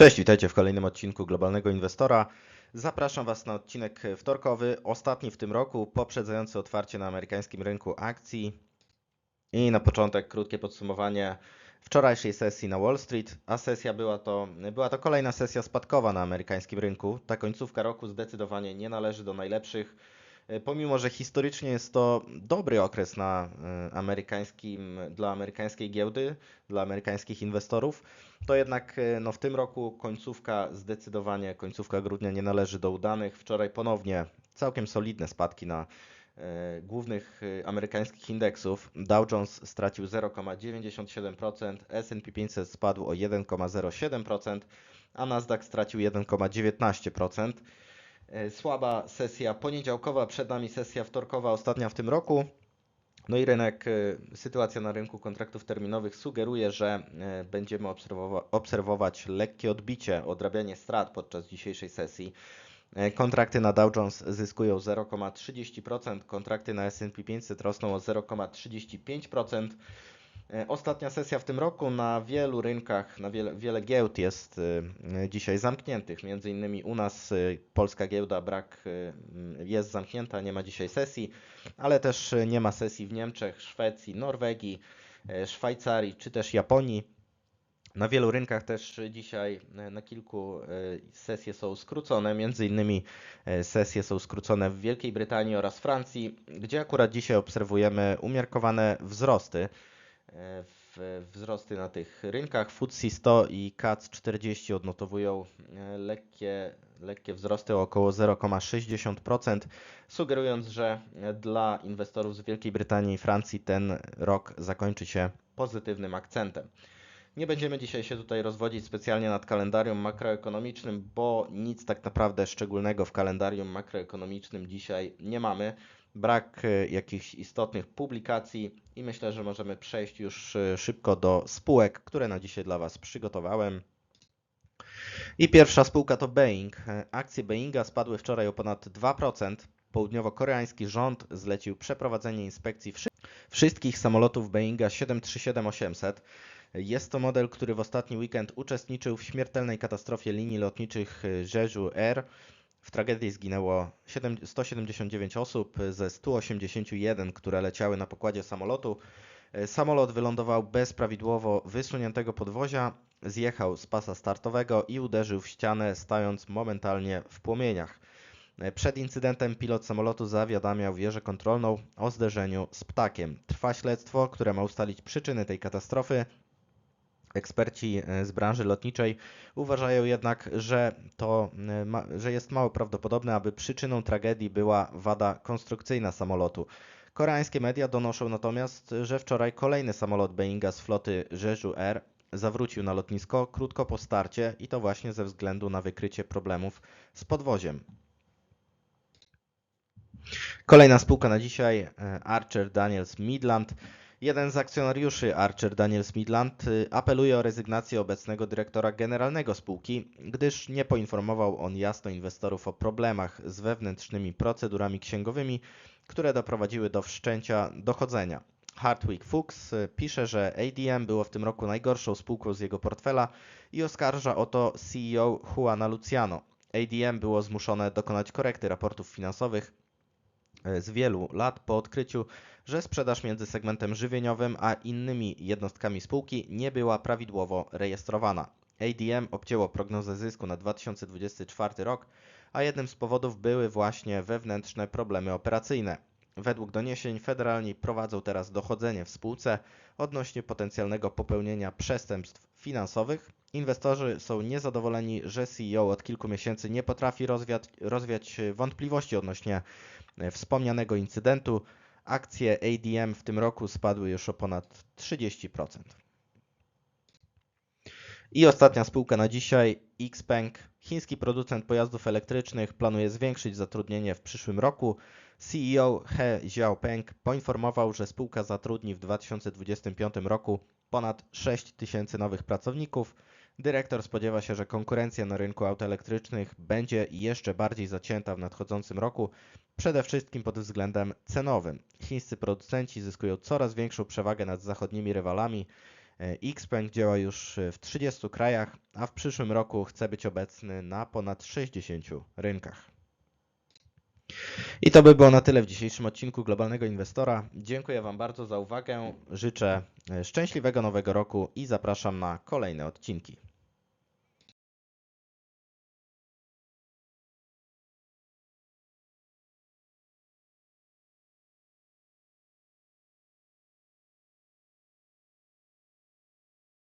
Cześć, witajcie w kolejnym odcinku Globalnego Inwestora. Zapraszam Was na odcinek wtorkowy, ostatni w tym roku, poprzedzający otwarcie na amerykańskim rynku akcji. I na początek krótkie podsumowanie wczorajszej sesji na Wall Street, a sesja była to, była to kolejna sesja spadkowa na amerykańskim rynku. Ta końcówka roku zdecydowanie nie należy do najlepszych. E, Pomimo, że historycznie jest to dobry okres na e, amerykańskim, dla amerykańskiej giełdy, dla amerykańskich inwestorów, to jednak e, no, w tym roku końcówka zdecydowanie, końcówka grudnia nie należy do udanych. Wczoraj ponownie całkiem solidne spadki na głównych amerykańskich indeksów. Dow Jones stracił 0,97%, S&P 500 spadł o 1,07%, a Nasdaq stracił 1,19%. E, Słaba sesja poniedziałkowa, przed nami sesja wtorkowa, ostatnia w tym roku. No i rynek, e, sytuacja na rynku kontraktów terminowych sugeruje, że e, będziemy obserwowa- obserwować lekkie odbicie, odrabianie strat podczas dzisiejszej sesji. Kontrakty na Dow Jones zyskują 0,30%, kontrakty na S&P 500 rosną o 0,35%. E, Ostatnia sesja w tym roku na wielu rynkach, na wiele, wiele giełd jest e, dzisiaj zamkniętych. Między innymi u nas e, polska giełda brak jest zamknięta, nie ma dzisiaj sesji, ale też nie ma sesji w Niemczech, Szwecji, Norwegii, Szwajcarii czy też Japonii. Na wielu rynkach też dzisiaj na kilku sesje są skrócone, między innymi sesje są skrócone w Wielkiej Brytanii oraz Francji, gdzie akurat dzisiaj obserwujemy umiarkowane wzrosty. E, Wzrosty na tych rynkach. FTSE 100 i CAC 40 odnotowują e, lekkie, lekkie wzrosty o około 0,60%, sugerując, że dla inwestorów z Wielkiej Brytanii i Francji ten rok zakończy się pozytywnym akcentem. Nie będziemy dzisiaj się tutaj rozwodzić specjalnie nad kalendarium makroekonomicznym, bo nic tak naprawdę szczególnego w kalendarium makroekonomicznym dzisiaj nie mamy. Brak e, jakichś istotnych publikacji i myślę, że możemy przejść już e, szybko do spółek, które na dzisiaj dla Was przygotowałem. I pierwsza spółka to Boeing. E, Akcje Boeinga spadły wczoraj o ponad 2%. Południowo-koreański rząd zlecił przeprowadzenie inspekcji wszy- wszystkich samolotów Boeinga 737-800. Jest to model, który w ostatni weekend uczestniczył w śmiertelnej katastrofie linii lotniczych Jeju Air. W tragedii zginęło 7 179 osób ze 181, które leciały na pokładzie samolotu. E, Samolot wylądował bez prawidłowo wysuniętego podwozia, zjechał z pasa startowego i uderzył w ścianę, stając momentalnie w płomieniach. E, Przed incydentem pilot samolotu zawiadamiał wieżę kontrolną o zderzeniu z ptakiem. Trwa śledztwo, które ma ustalić przyczyny tej katastrofy. Eksperci e, z branży lotniczej uważają jednak, że, to, e, ma, że jest mało prawdopodobne, aby przyczyną tragedii była wada konstrukcyjna samolotu. Koreańskie media donoszą natomiast, że wczoraj kolejny samolot Boeinga z floty Jeju Air zawrócił na lotnisko krótko po starcie i to właśnie ze względu na wykrycie problemów z podwoziem. Kolejna spółka na dzisiaj e, Archer Daniels Midland. Jeden z akcjonariuszy Archer Daniels Midland y, apeluje o rezygnację obecnego dyrektora generalnego spółki, gdyż nie poinformował on jasno inwestorów o problemach z wewnętrznymi procedurami księgowymi, które doprowadziły do wszczęcia dochodzenia. Hardwick Fuchs y, pisze, że ADM było w tym roku najgorszą spółką z jego portfela i oskarża o to CEO Juana Luciano. ADM było zmuszone dokonać korekty raportów finansowych z wielu lat po odkryciu, że sprzedaż między segmentem żywieniowym a innymi jednostkami spółki nie była prawidłowo rejestrowana. ADM obcięło prognozę zysku na 2024 rok, a jednym z powodów były właśnie wewnętrzne problemy operacyjne. Według doniesień federalni prowadzą teraz dochodzenie w spółce odnośnie potencjalnego popełnienia przestępstw finansowych. Inwestorzy są niezadowoleni, że CEO od kilku miesięcy nie potrafi rozwiać, rozwiać wątpliwości odnośnie e, wspomnianego incydentu. Akcje ADM w tym roku spadły już o ponad 30%. I ostatnia spółka na dzisiaj, Xpeng. Chiński producent pojazdów elektrycznych planuje zwiększyć zatrudnienie w przyszłym roku. CEO He Xiaopeng poinformował, że spółka zatrudni w 2025 roku ponad 6 tysięcy nowych pracowników. Dyrektor spodziewa się, że konkurencja na rynku aut elektrycznych będzie jeszcze bardziej zacięta w nadchodzącym roku, przede wszystkim pod względem cenowym. Chińscy producenci zyskują coraz większą przewagę nad zachodnimi rywalami. E, Xpeng działa już w 30 krajach, a w przyszłym roku chce być obecny na ponad 60 rynkach. I to by było na tyle w dzisiejszym odcinku Globalnego Inwestora. Dziękuję Wam bardzo za uwagę. Życzę e, szczęśliwego nowego roku i zapraszam na kolejne odcinki.